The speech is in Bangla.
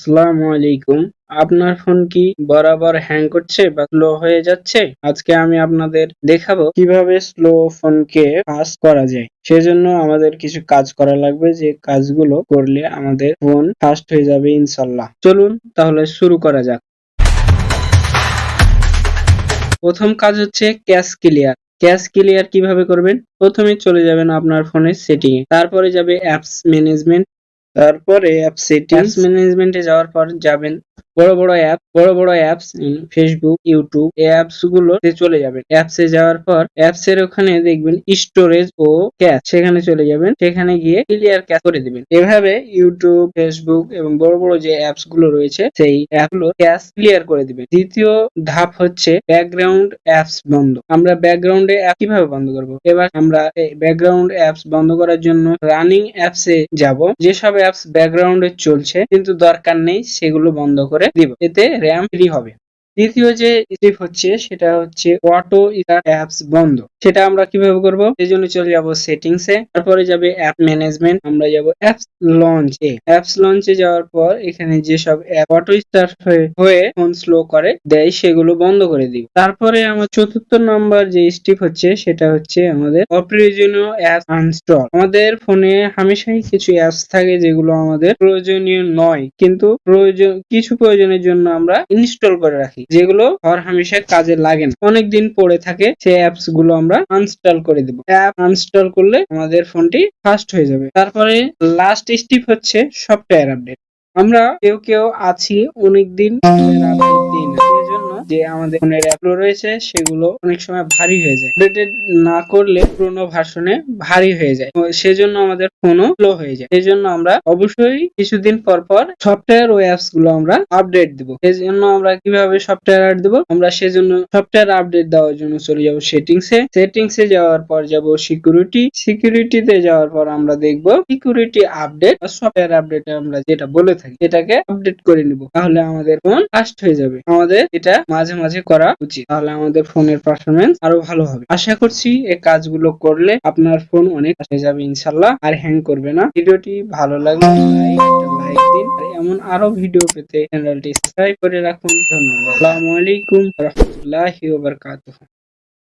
আসসালামু আলাইকুম। আপনার ফোন কি বরাবর হ্যাং করছে বা স্লো হয়ে যাচ্ছে? আজকে আমি আপনাদের দেখাবো কীভাবে স্লো ফোনকে ফাস্ট করা যায়। সেজন্য আমাদের কিছু কাজ করা লাগবে, যে কাজগুলো করলে আমাদের ফোন ফাস্ট হয়ে যাবে ইনশাল্লাহ চলুন তাহলে শুরু করা যাক। প্রথম কাজ হচ্ছে ক্যাশ ক্লিয়ার ক্যাশ ক্লিয়ার কীভাবে করবেন? প্রথমে চলে যাবেন আপনার ফোনের সেটিং এ। তারপরে যাবে অ্যাপস ম্যানেজমেন্ট তারপরে অ্যাপ সেটিংস ম্যানেজমেন্টে যাওয়ার পর যাবেন। বড় বড় অ্যাপ বড় বড় অ্যাপস ফেসবুক ইউটিউব এই অ্যাপস গুলোতে চলে যাবেন। অ্যাপস এ যাওয়ার পর অ্যাপস এর ওখানে দেখবেন স্টোরেজ ও ক্যাশ সেখানে চলে যাবেন। সেখানে গিয়ে ক্লিয়ার ক্যাশ করে দিবেন। এভাবে ইউটিউব ফেসবুক এবং বড় বড় যে অ্যাপসগুলো রয়েছে, সেই অ্যাপগুলো ক্যাশ ক্লিয়ার করে দিবেন। দ্বিতীয় ধাপ হচ্ছে ব্যাকগ্রাউন্ড অ্যাপস বন্ধ। আমরা ব্যাকগ্রাউন্ডে অ্যাপ কীভাবে বন্ধ করব? এবার আমরা ব্যাকগ্রাউন্ড অ্যাপস বন্ধ করার জন্য রানিং অ্যাপস এ যাব। যেসব অ্যাপস ব্যাকগ্রাউন্ডে চলছে, কিন্তু দরকার নেই, সেগুলো বন্ধ করে দিব। এতে র্যাম ফ্রি হবে। দ্বিতীয় যে স্টেপ হচ্ছে, সেটা হচ্ছে অটো স্টার্ট অ্যাপস বন্ধ। সেটা আমরা কীভাবে করব? সেই জন্য চলে যাব সেটিংস এ, তারপরে যাবে অ্যাপ ম্যানেজমেন্ট আমরা যাব অ্যাপস লঞ্চ এ। অ্যাপস লঞ্চে যাওয়ার পর, এখানে যেসব অ্যাপ অটো স্টার্ট হয়ে ফোন স্লো করে, দেয়, সেগুলো বন্ধ করে দিব তারপরে আমার চতুর্থ নাম্বার যে স্টেপ হচ্ছে, সেটা হচ্ছে আমাদের অপ্রয়োজনীয় অ্যাপ আনস্টল আমাদের ফোনে হামেশাই কিছু অ্যাপস থাকে, যেগুলো আমাদের প্রয়োজনীয় নয়। কিন্তু প্রয়োজন, কিছু প্রয়োজনের জন্য আমরা ইনস্টল করে রাখি। যেগুলো হর হামেশা কাজে লাগে না। অনেকদিন পড়ে থাকে সেই অ্যাপসগুলো আমরা আনস্টল করে দেবো। অ্যাপ আনস্টল করলে আমাদের ফোনটি ফাস্ট হয়ে যাবে। তারপরে লাস্ট স্টেপ হচ্ছে সফটওয়্যার আপডেট আমরা কেউ কেউ আছি অনেকদিন আপডেট যে আমাদের ফোনের অ্যাপ রয়েছে, সেগুলো অনেক সময় ভারী হয়ে যায়। আপডেটেড না করলে পুরোনো ভার্সনে ভারী হয়ে যায়। সেজন্য আমাদের ফোনও স্লো হয়ে যায়। সেজন্য আমরা অবশ্যই কিছুদিন পর পর সফটওয়্যার ও অ্যাপসগুলো আমরা আপডেট দিব। এই জন্য আমরা কীভাবে সফটওয়্যার আপডেট দেবো? আমরা সেজন্য সফটওয়্যার আপডেট দেওয়ার জন্য চলে যাব সেটিংস এ। সেটিংস এ যাওয়ার পর যাব সিকিউরিটি সিকিউরিটিতে যাওয়ার পর আমরা দেখব সিকিউরিটি আপডেট সফটওয়্যার আপডেট আমরা যেটা বলে থাকি, এটাকে আপডেট করে নিব। তাহলে আমাদের ফোন ফাস্ট হয়ে যাবে। আমাদের এটা মাঝে মাঝে করা উচিত। তাহলে আমাদের ফোনের পারফরমেন্স আরও ভালো হবে। আশা করছি এই কাজগুলো করলে আপনার ফোন অনেক হয়ে যাবে ইনশাল্লাহ আর হ্যাং করবে না। ভিডিওটি ভালো লাগলে লাইক দিন। আর এমন আরও ভিডিও পেতে চ্যানেলটি সাবস্ক্রাইব করে রাখুন। ধন্যবাদ। আসসালামু আলাইকুম রহমতুল্লাহি ওয়া বারাকাতুহু।